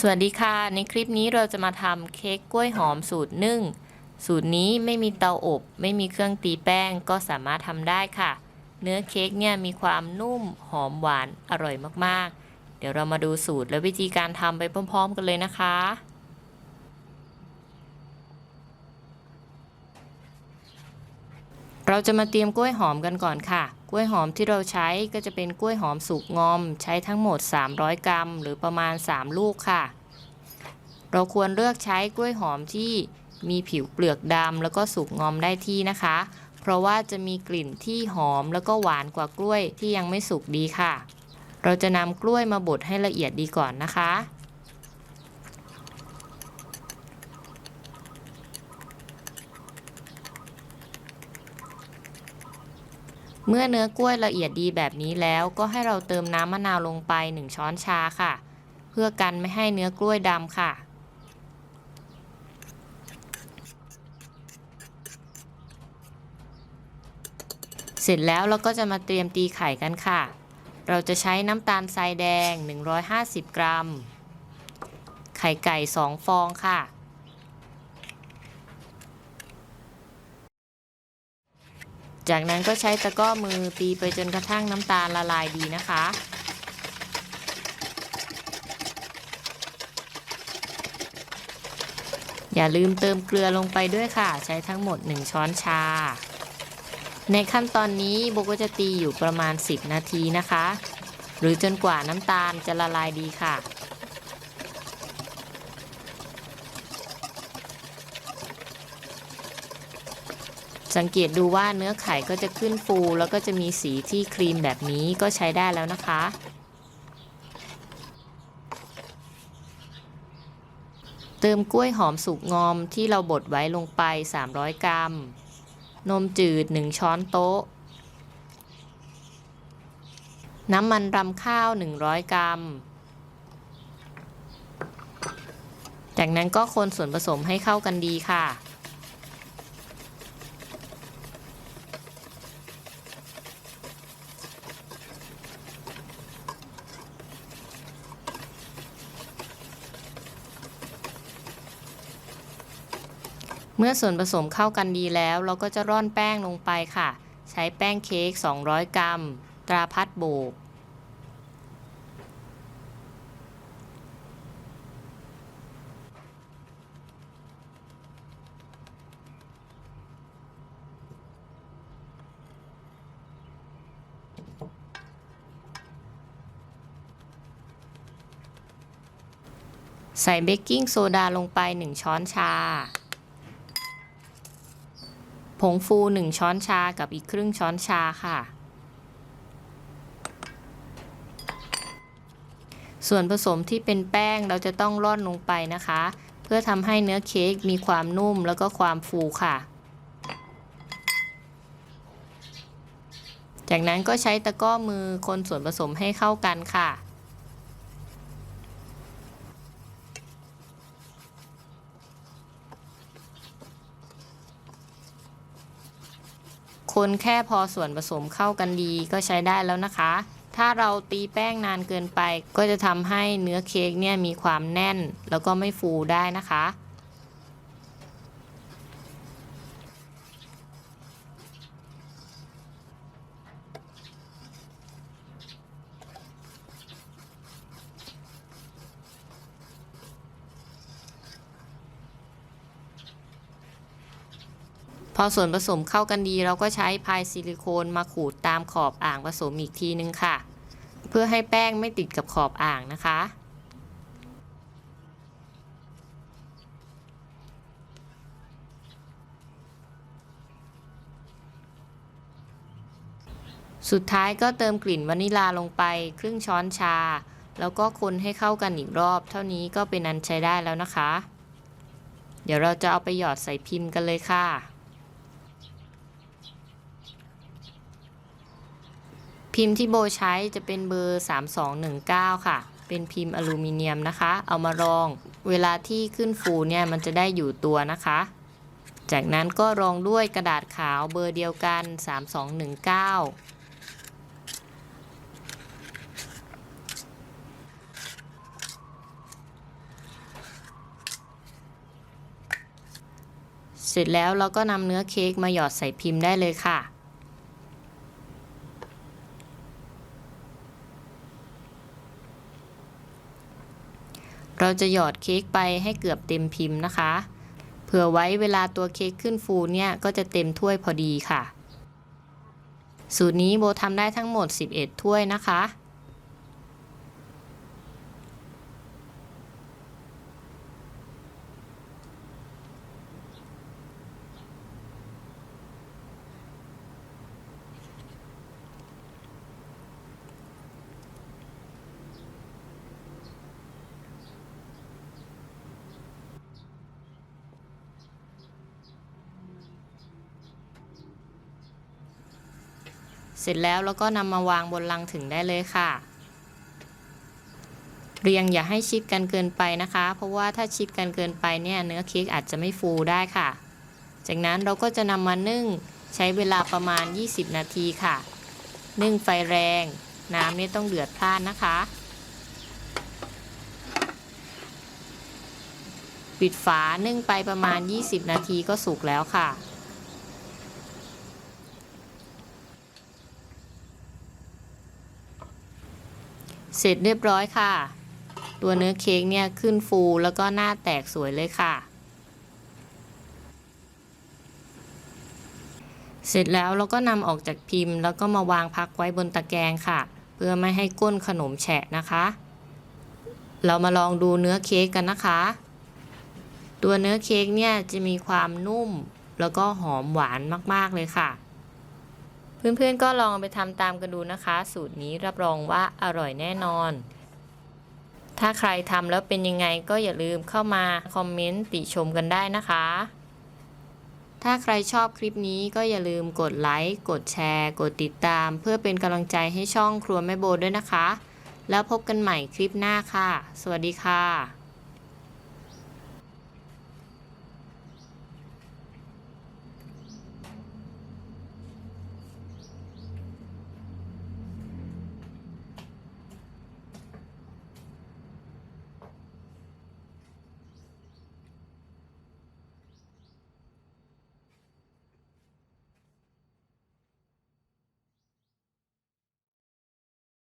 สวัสดีค่ะ ในคลิปนี้เราจะมาทำเค้กกล้วยหอมสูตรนึ่ง สูตรนี้ไม่มีเตาอบ ไม่มีเครื่องตีแป้งก็สามารถทำได้ค่ะ เนื้อเค้กเนี่ยมีความนุ่มหอมหวานอร่อยมากๆ เดี๋ยวเรามาดูสูตรและวิธีการทำไปพร้อม ๆ กันเลยนะคะ เราจะมาเตรียมกล้วยหอมกันก่อนค่ะ กล้วยหอมที่เราใช้ก็จะเป็นกล้วยหอมสุกงอม ใช้ทั้งหมด 300 กรัม หรือประมาณ 3 ลูกค่ะ เราควรเลือกใช้กล้วยหอมที่มีผิวเปลือกดำแล้วก็สุกงอมได้ที่นะคะ เพราะว่าจะมีกลิ่นที่หอมแล้วก็หวานกว่ากล้วยที่ยังไม่สุกดีค่ะ เราจะนำกล้วยมาบดให้ละเอียดดีก่อนนะคะ เมื่อเนื้อกล้วยละเอียดดีแบบนี้แล้วก็ให้เราเติมน้ำมะนาวลงไป 1 ช้อนชาค่ะ เพื่อกันไม่ให้เนื้อกล้วยดำค่ะ เสร็จแล้วเราก็จะมาเตรียมตีไข่กันค่ะ เราจะใช้น้ำตาลทรายแดง 150 กรัม ไข่ไก่ 2 ฟองค่ะ จากนั้นก็ใช้ตะกร้อมือตีไปจนกระทั่งน้ำตาลละลายดีนะคะ อย่าลืมเติมเกลือลงไปด้วยค่ะ ใช้ทั้งหมด 1 ช้อนชา ในขั้นตอนนี้โบก็จะตีอยู่ประมาณ 10 นาทีนะคะ หรือจนกว่าน้ำตาลจะละลายดีค่ะ สังเกตดูว่าเนื้อไข่ก็จะขึ้นฟู แล้วก็จะมีสีที่ครีมแบบนี้ก็ใช้ได้แล้วนะคะ เติมกล้วยหอมสุกงอมที่เราบดไว้ลงไป 300 กรัม นมจืด 1 ช้อนโต๊ะ น้ำมันรำข้าว 100 กรัม จากนั้นก็คนส่วนผสมให้เข้ากันดีค่ะ มื่อส่วนผสมเข้ากันดีแล้ว เราก็จะร่อนแป้งลงไปค่ะ ใช้แป้งเค้ก 200 กรัม ตราพัดโบก ใส่เบกกิ้งโซดาลงไป 1 ช้อนชา งฟู 1 ช้อนชากับอีกครึ่งช้อนชาค่ะ ส่วนผสมที่เป็นแป้งเราจะต้องร่อนลงไปนะคะ เพื่อทำให้เนื้อเค้กมีความนุ่มแล้วก็ความฟูค่ะ จากนั้นก็ใช้ตะกร้อมือคนส่วนผสมให้เข้ากันค่ะ คนแค่พอส่วนผสมเข้ากันดีก็ใช้ได้แล้วนะคะ ถ้าเราตีแป้งนานเกินไป ก็จะทำให้เนื้อเค้กเนี่ยมีความแน่น แล้วก็ไม่ฟูได้นะคะ พอส่วนผสมเข้ากันดีเราก็ใช้พายซิลิโคนมาขูดตามขอบอ่างผสมอีกทีนึงค่ะ เพื่อให้แป้งไม่ติดกับขอบอ่างนะคะสุดท้ายก็เติมกลิ่นวานิลาลงไปครึ่งช้อนชา แล้วก็คนให้เข้ากันอีกรอบ เท่านี้ก็เป็นอันใช้ได้แล้วนะคะ เดี๋ยวเราจะเอาไปหยอดใส่พิมพ์กันเลยค่ะ พิมพ์ที่โบใช้จะเป็นเบอร์ 3219 ค่ะ เป็นพิมพ์อลูมิเนียมนะคะ เอามารองเวลาที่ขึ้นฟูเนี่ยมันจะได้อยู่ตัวนะคะ จากนั้นก็รองด้วยกระดาษขาวเบอร์เดียวกัน 3219เสร็จแล้วเราก็นำเนื้อเค้กมาหยอดใส่พิมพ์ได้เลยค่ะ เราจะหยอดเค้กไปให้เกือบเต็มพิมพ์นะคะ เผื่อไว้เวลาตัวเค้กขึ้นฟูเนี่ยก็จะเต็มถ้วยพอดีค่ะ สูตรนี้โบทำได้ทั้งหมด 11 ถ้วยนะคะ เสร็จแล้วเราก็นำมาวางบนลังถึงได้เลยค่ะ เรียงอย่าให้ชิดกันเกินไปนะคะ เพราะว่าถ้าชิดกันเกินไปเนี่ยเนื้อเค้กอาจจะไม่ฟูได้ค่ะ จากนั้นเราก็จะนำมานึ่งใช้เวลาประมาณ 20 นาทีค่ะ นึ่งไฟแรง น้ำนี่ต้องเดือดพล่านนะคะ ปิดฝานึ่งไปประมาณ 20 นาทีก็สุกแล้วค่ะ เสร็จเรียบร้อยค่ะ ตัวเนื้อเค้กเนี่ยขึ้นฟูแล้วก็หน้าแตกสวยเลยค่ะ เสร็จแล้วเราก็นำออกจากพิมพ์ แล้วก็มาวางพักไว้บนตะแกรงค่ะ เพื่อไม่ให้ก้นขนมแฉะนะคะ เรามาลองดูเนื้อเค้กกันนะคะ ตัวเนื้อเค้กเนี่ยจะมีความนุ่ม แล้วก็หอมหวานมากๆเลยค่ะ เพื่อนๆก็ลองไปทำตามกันดูนะคะ สูตรนี้รับรองว่าอร่อยแน่นอน ถ้าใครทำแล้วเป็นยังไงก็อย่าลืมเข้ามาคอมเมนต์ติชมกันได้นะคะ ถ้าใครชอบคลิปนี้ก็อย่าลืมกดไลค์ กดแชร์ กดติดตาม เพื่อเป็นกำลังใจให้ช่องครัวแม่โบด้วยนะคะ แล้วพบกันใหม่คลิปหน้าค่ะ สวัสดีค่ะ